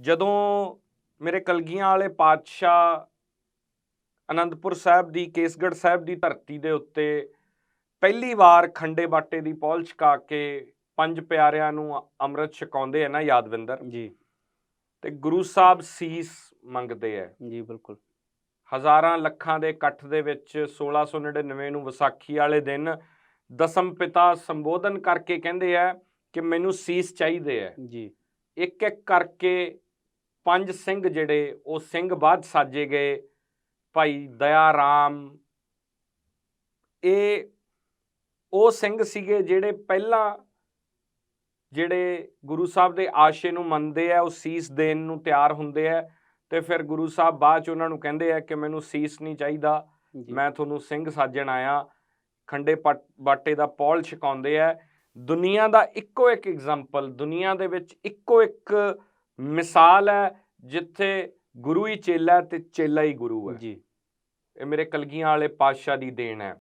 ਜਦੋਂ ਮੇਰੇ ਕਲਗੀਆਂ ਵਾਲੇ ਪਾਤਸ਼ਾਹ ਅਨੰਦਪੁਰ ਸਾਹਿਬ ਦੀ ਕੇਸਗੜ੍ਹ ਸਾਹਿਬ ਦੀ ਧਰਤੀ ਦੇ ਉੱਤੇ ਪਹਿਲੀ ਵਾਰ ਖੰਡੇ ਬਾਟੇ ਦੀ ਪੌਲ ਛਕਾ ਕੇ ਪੰਜ ਪਿਆਰਿਆਂ ਨੂੰ ਅੰਮ੍ਰਿਤ ਛਕਾਉਂਦੇ ਆ ਨਾ ਯਾਦਵਿੰਦਰ? ਜੀ। ਤੇ ਗੁਰੂ ਸਾਹਿਬ ਸੀਸ ਮੰਗਦੇ ਆ। ਜੀ ਬਿਲਕੁਲ। ਹਜ਼ਾਰਾਂ ਲੱਖਾਂ ਦੇ ਇਕੱਠ ਦੇ ਵਿੱਚ 1699 ਨੂੰ ਵਿਸਾਖੀ ਵਾਲੇ ਦਿਨ ਦਸਮ ਪਿਤਾ ਸੰਬੋਧਨ ਕਰਕੇ ਕਹਿੰਦੇ ਆ ਕਿ ਮੈਨੂੰ ਸੀਸ ਚਾਹੀਦੇ ਆ। ਜੀ। ਇੱਕ ਇੱਕ ਕਰਕੇ ਪੰਜ ਸਿੰਘ ਜਿਹੜੇ ਉਹ ਸਿੰਘ ਬਾਅਦ ਸਾਜੇ ਗਏ। ਭਾਈ ਦਇਆ ਰਾਮ ਇਹ ਉਹ ਸਿੰਘ ਸੀਗੇ ਜਿਹੜੇ ਪਹਿਲਾਂ ਜਿਹੜੇ ਗੁਰੂ ਸਾਹਿਬ ਦੇ ਆਸ਼ੇ ਨੂੰ ਮੰਨਦੇ ਆ ਉਹ ਸੀਸ ਦੇਣ ਨੂੰ ਤਿਆਰ ਹੁੰਦੇ ਆ। ਤੇ ਫਿਰ ਗੁਰੂ ਸਾਹਿਬ ਬਾਅਦ ਚ ਉਹਨਾਂ ਨੂੰ ਕਹਿੰਦੇ ਆ ਕਿ ਮੈਨੂੰ ਸੀਸ ਨਹੀਂ ਚਾਹੀਦਾ ਮੈਂ ਤੁਹਾਨੂੰ ਸਿੰਘ ਸਾਜਣ ਆਇਆ। ਖੰਡੇ ਬਾਟੇ ਦਾ ਪੌਲ ਛਕਾਉਂਦੇ ਆ। ਦੁਨੀਆ ਦਾ ਇੱਕੋ ਇੱਕ ਐਗਜ਼ਾਮਪਲ ਦੁਨੀਆ ਦੇ ਵਿੱਚ ਇੱਕੋ ਇੱਕ ਮਿਸਾਲ ਹੈ ਜਿੱਥੇ ਗੁਰੂ ਹੀ ਚੇਲਾ ਤੇ ਚੇਲਾ ਹੀ ਗੁਰੂ ਹੈ। ਜੀ। ਇਹ ਮੇਰੇ ਕਲਗੀਆਂ ਵਾਲੇ ਪਾਤਸ਼ਾਹ ਦੀ ਦੇਣ ਹੈ।